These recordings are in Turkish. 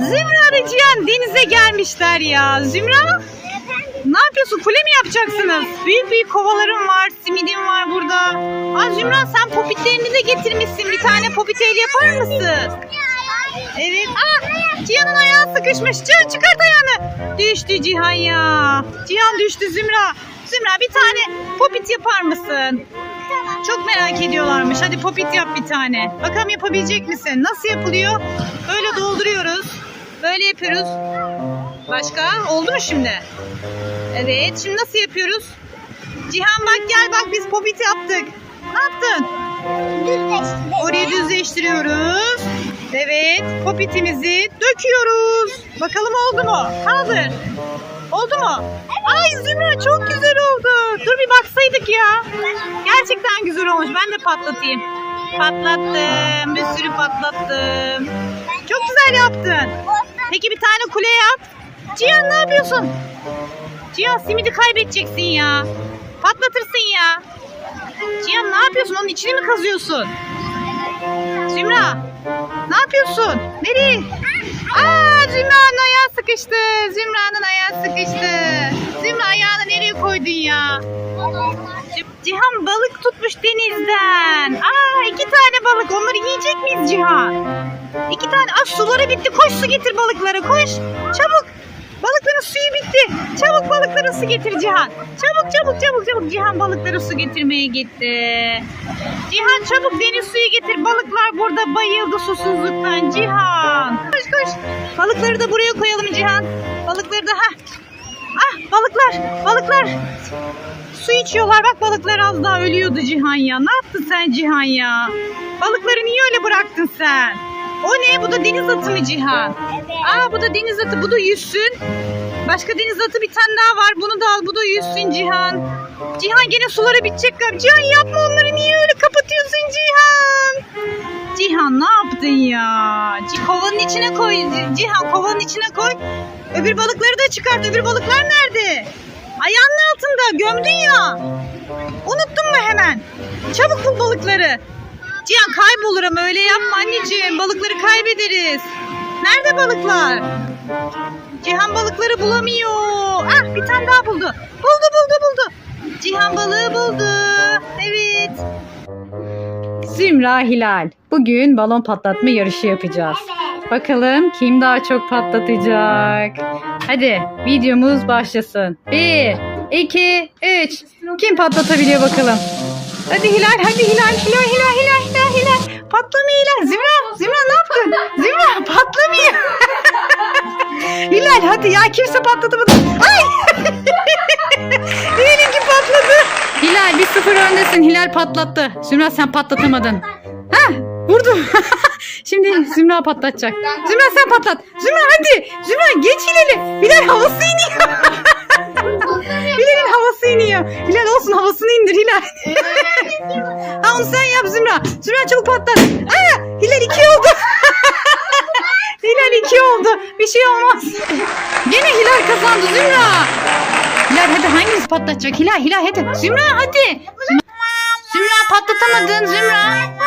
Zümra ile Cihan denize gelmişler ya. Zümra ne yapıyorsun? Kule mi yapacaksınız? Büyük büyük kovalarım var, simidim var burada. Aa Zümra sen popitlerini de getirmişsin. Bir tane popit el yapar mısın? Evet. Aa Cihan'ın ayağı sıkışmış. Cihan çıkart ayağını. Düştü Cihan ya. Cihan düştü Zümra. Zümra bir tane popit yapar mısın? Çok merak ediyorlarmış. Hadi popit yap bir tane. Bakalım yapabilecek misin? Nasıl yapılıyor? Böyle dolduruyoruz. Böyle yapıyoruz. Başka? Oldu mu şimdi? Evet. Şimdi nasıl yapıyoruz? Cihan bak gel bak biz popit yaptık. Ne yaptın? Orayı düzleştiriyoruz. Evet. Popitimizi döküyoruz. Bakalım oldu mu? Kaldır. Oldu mu? Ay Zümra çok güzel oldu. Dur bir baksaydık ya. Gerçekten güzel olmuş. Ben de patlatayım. Patlattım. Bir sürü patlattım. Çok güzel yaptın. Peki bir tane kule yap. Cihan ne yapıyorsun? Cihan simidi kaybedeceksin ya. Patlatırsın ya. Cihan ne yapıyorsun? Onun içini mi kazıyorsun? Zümra ne yapıyorsun? Nereye? Aa Zümra'nın ayağı sıkıştı. Zümra'nın ayağı sıkıştı. Zümra koydun ya? Cihan balık tutmuş denizden. Aa iki tane balık. Onları yiyecek miyiz Cihan? İki tane. Aa suları bitti. Koş su getir balıklara. Koş. Çabuk. Balıkların suyu bitti. Çabuk balıklara su getir Cihan. Çabuk çabuk çabuk çabuk. Cihan balıklara su getirmeye gitti. Cihan çabuk deniz suyu getir. Balıklar burada bayıldı susuzluktan Cihan. Koş koş. Balıkları da buraya koyalım Cihan. Balıkları da ha. Ah balıklar balıklar. Su içiyorlar. Bak balıklar az daha ölüyordu Cihan ya. Ne yaptın sen Cihan ya? Balıkları niye öyle bıraktın sen? O ne? Bu da deniz atı mı Cihan? Aa bu da deniz atı. Bu da yüzsün. Başka deniz atı bir tane daha var. Bunu da al. Bu da yüzsün Cihan. Cihan gene suları bitecek galiba. Cihan yapma onları. Niye öyle kapatıyorsun Cihan? Cihan ne yaptın ya? Kovanın içine koy. Cihan kovanın içine koy. Öbür balıkları da çıkart. Öbür balıklar nerede? Ayağının altında. Gömdün ya. Unuttun mu hemen? Çabuk bul balıkları. Cihan kaybolur ama öyle yapma anneciğim. Balıkları kaybederiz. Nerede balıklar? Cihan balıkları bulamıyor. Ah bir tane daha buldu. Buldu buldu buldu. Cihan balığı buldu. Evet. Zümra Hilal. Bugün balon patlatma yarışı yapacağız. Bakalım kim daha çok patlatacak. Hadi videomuz başlasın. 1, 2, 3. Kim patlatabiliyor bakalım. Hadi Hilal, hadi Hilal, Hilal, Hilal, Hilal, Hilal, Hilal. Patlamıyor Hilal. Zümra, Zümra ne yaptın? Zümra patlamıyor. Hilal hadi ya kimse patlatamadı. Ay! Hilal'inki patladı. Hilal bir sıfır öndesin. Hilal patlattı. Zümra sen patlatamadın. Vurdum. Şimdi Zümra patlatacak. Zümra sen patlat. Zümra hadi. Zümra geç Hilal'i. Hilal havası iniyor. Hilal'in havası iniyor. Hilal olsun havasını indir Hilal. ha onu sen yap Zümra. Zümra çabuk patlat. Aa, Hilal iki oldu. Hilal iki oldu. Bir şey olmaz. Gene Hilal kazandı Zümra. Hilal hadi hangisi patlatacak? Hilal Hilal hadi. Zümra hadi. Zümra patlatamadın Zümra.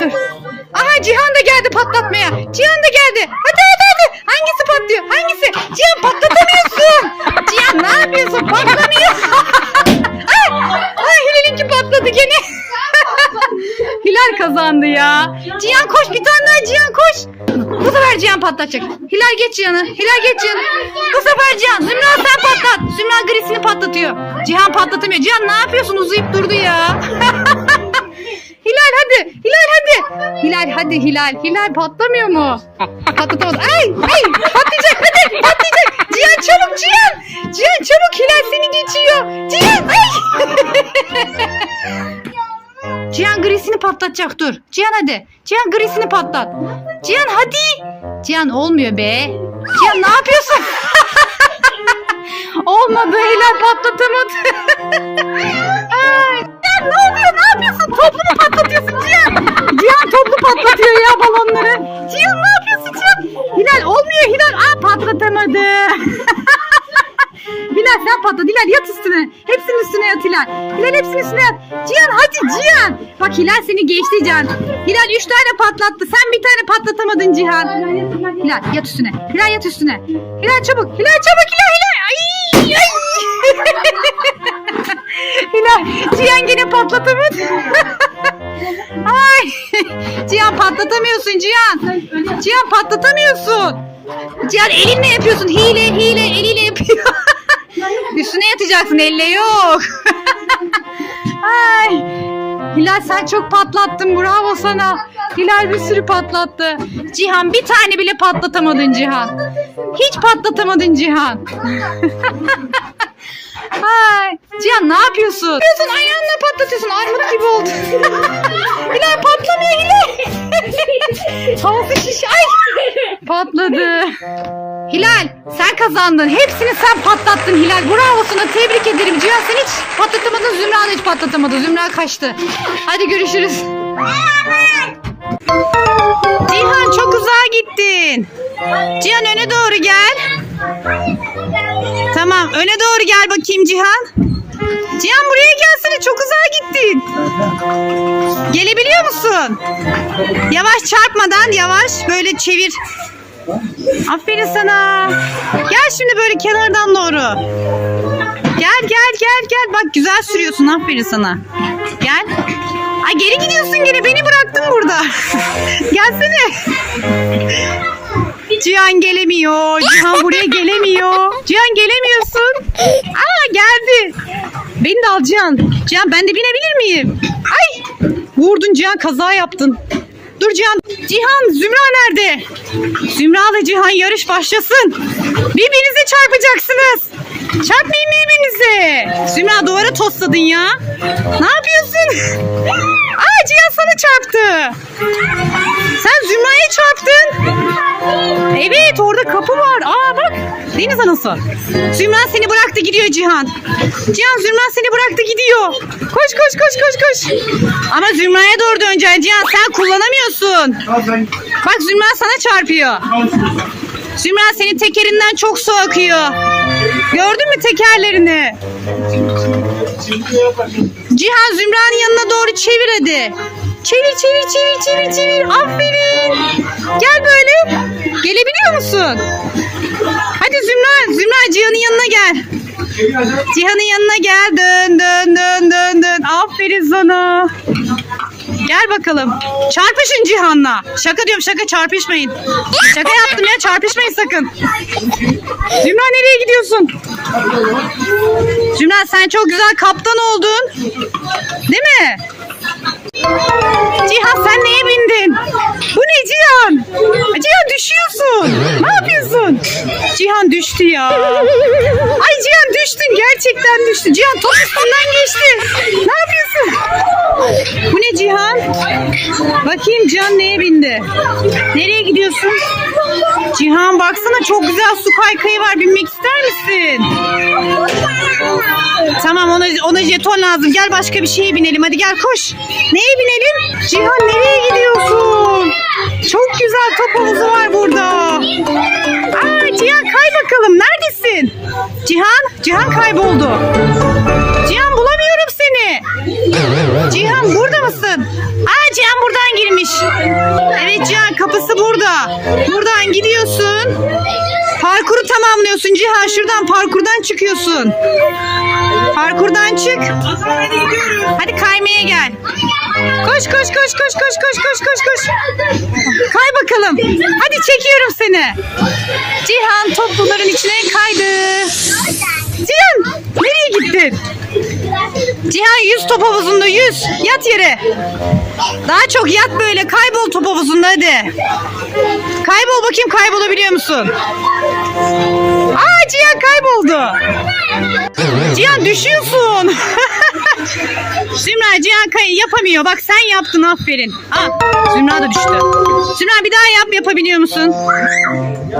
Dur. Aha Cihan da geldi patlatmaya. Cihan da geldi. Hadi hadi hadi. Hangisi patlıyor? Hangisi? Cihan patlatamıyorsun. Cihan ne yapıyorsun? Patlamıyor. ay, ay Hilal'inki patladı gene. Hilal kazandı ya. Cihan koş bir tane daha Cihan koş. Bu sefer Cihan patlatacak. Hilal geç Cihan'ı. Hilal geç Cihan'ı. Bu sefer Cihan. Zümra sen patlat. Zümra grisini patlatıyor. Cihan patlatamıyor. Cihan ne yapıyorsun? Uzayıp durdu ya. Hilal hadi. Hilal hadi. Hilal hadi Hilal. Hilal patlamıyor mu? Patlatamadı. Ay ay patlayacak hadi patlayacak. Cihan çabuk Cihan. Cihan çabuk Hilal seni geçiyor. Cihan ay. Cihan grisini patlatacak dur. Cihan hadi. Cihan grisini patlat. Cihan hadi. Cihan olmuyor be. Cihan ne yapıyorsun? Olmadı Hilal patlatamadı. Ne oluyor ne yapıyorsun? Toplu mu patlatıyorsun Cihan? Cihan toplu patlatıyor ya balonları. Cihan ne yapıyorsun Cihan? Hilal olmuyor Hilal. Aa patlatamadı. Hilal sen patlat. Hilal yat üstüne. Hepsinin üstüne yat Hilal. Hilal hepsinin üstüne yat. Cihan hadi Cihan. Bak Hilal seni geçti Cihan. Hilal üç tane patlattı. Sen bir tane patlatamadın Cihan. Hilal yat üstüne. Hilal yat üstüne. Hilal çabuk. Hilal çabuk Hilal Hilal. Ay, ay. Cihan yine patlatamadı. Ay. Cihan patlatamıyorsun Cihan. Cihan patlatamıyorsun. Cihan elinle yapıyorsun. Hile hile eliyle yapıyor. Üstüne yatacaksın elle yok. Ay. Hilal sen çok patlattın bravo sana. Hilal bir sürü patlattı. Cihan bir tane bile patlatamadın Cihan. Hiç patlatamadın Cihan. Ay. Cihan ne yapıyorsun? Yapıyorsun ayağınla patlatıyorsun. Armut gibi oldu. Hilal patlamıyor Hilal. Havası şiş. Ay. Patladı. Hilal sen kazandın. Hepsini sen patlattın Hilal. Bravo sana tebrik ederim. Cihan sen hiç patlatamadın. Zümra da hiç patlatamadı. Zümra kaçtı. Hadi görüşürüz. Cihan çok uzağa gittin. Cihan öne doğru gel. Doğru gel bakayım Cihan. Cihan buraya gelsene çok uzağa gittin. Gelebiliyor musun? Yavaş çarpmadan yavaş böyle çevir. Aferin sana. Gel şimdi böyle kenardan doğru. Gel gel gel gel. Bak güzel sürüyorsun. Aferin sana. Gel. Ay geri gidiyorsun geri. Beni bıraktın burada. Gelsene. Cihan gelemiyor. Cihan buraya gelemiyor. Cihan gelemiyorsun. Aa geldi. Beni de al Cihan. Cihan ben de binebilir miyim? Ay vurdun Cihan kaza yaptın. Dur Cihan. Cihan Zümra nerede? Zümra ile Cihan yarış başlasın. Birbirinize çarpacaksınız. Çarpmayın birbirinize. Zümra duvara tosladın ya. Ne yapıyorsun? Aa Cihan sana çarptı. Sen Zümra'ya çarptın. Evet orada kapı var. Aa bak deniz anası. Zümra seni bıraktı gidiyor Cihan. Cihan Zümra seni bıraktı gidiyor. Koş koş koş koş koş. Ama Zümra'ya doğru döneceksin Cihan sen kullanamıyorsun. Bak Zümra sana çarpıyor. Zümra senin tekerinden çok su akıyor. Gördün mü tekerlerini? Cihan Zümra'nın yanına doğru çevir hadi. Çevir çevir çevir çevir çevir. Aferin. Gel böyle. Gelebiliyor musun? Hadi Zümra, Zümra Cihan'ın yanına gel. Cihan'ın yanına gel. Dön dön dön dön dön. Aferin sana. Gel bakalım. Çarpışın Cihan'la. Şaka diyorum şaka çarpışmayın. Şaka yaptım ya çarpışmayın sakın. Zümra nereye gidiyorsun? Zümra sen çok güzel kaptan oldun. Değil mi? Cihan sen neye bindin? Bu ne Cihan? Cihan düşüyorsun. Ne yapıyorsun? Cihan düştü ya. Ay Cihan düştün gerçekten düştü. Cihan top üstünden geçti. Ne yapıyorsun? Bu ne Cihan? Bakayım Cihan neye bindi? Nereye gidiyorsun? Cihan baksana çok güzel su kaykayı var. Binmek ister misin? Tamam ona, ona jeton lazım. Gel başka bir şeye binelim. Hadi gel koş. Neye binelim? Cihan nereye gidiyorsun? Çok güzel top havuzu var burada. Aa, Cihan kay bakalım. Neredesin? Cihan, Cihan kayboldu. Cihan bulamıyorum. Cihan burada mısın? Aa Cihan buradan girmiş. Evet Cihan kapısı burada. Buradan gidiyorsun. Parkuru tamamlıyorsun Cihan. Şuradan parkurdan çıkıyorsun. Parkurdan çık. Hadi kaymaya gel. Koş koş koş koş koş koş koş koş koş. Kay bakalım. Hadi çekiyorum seni. Cihan topluların içine kaydı. Cihan nereye gittin? Cihan yüz top havuzunda yüz. Yat yere. Daha çok yat böyle. Kaybol top havuzunda hadi. Kaybol bakayım kaybolabiliyor musun? Aa Cihan kayboldu. Cihan düşüyorsun. Zümra Cihan kay yapamıyor. Bak sen yaptın aferin. Aa, Zümra da düştü. Zümra bir daha yap yapabiliyor musun?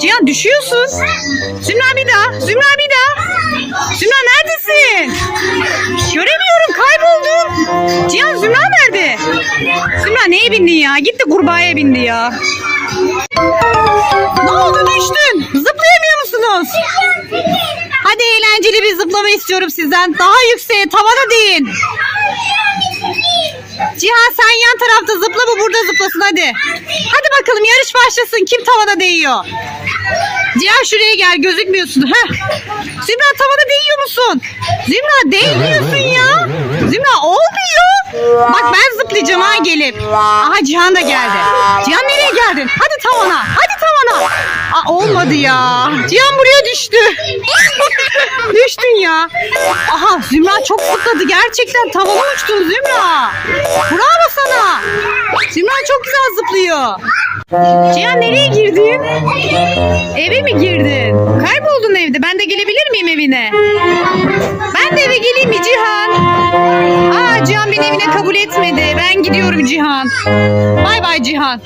Cihan düşüyorsun. Zümra bir daha. Zümra bir daha. Zümra neredesin? Göremiyorum kayboldum. Cihan Zümra nerede? Zümra neye bindin ya? Gitti kurbağaya bindi ya. Ne oldu düştün? Zıplayamıyor musunuz? Hadi eğlenceli bir zıplama istiyorum sizden. Daha yükseğe tavana değin. Cihan sen yan tarafta zıpla bu burada zıplasın hadi. Hadi bakalım yarış başlasın. Kim tavana değiyor? Cihan şuraya gel gözükmüyorsun. Heh. Zümra tavana değiyor musun? Zümra değmiyorsun ya. Zümra olmuyor. Bak ben zıplayacağım ha gelip. Aha Cihan da geldi. Cihan nereye geldin? Hadi tavana. Hadi tavana. Aa, olmadı ya. Cihan buraya düştü. Düştün ya. Aha Zümra çok zıpladı. Gerçekten tavana uçtun Zümra. Bravo sana. Zümra çok güzel zıplıyor. Cihan nereye girdin? Eve mi girdin? Kayboldun evde. Ben de gelebilir miyim evine? Ben de eve geleyim mi Cihan? Aa Cihan beni evine kabul etmedi. Ben gidiyorum Cihan. Bay bay Cihan.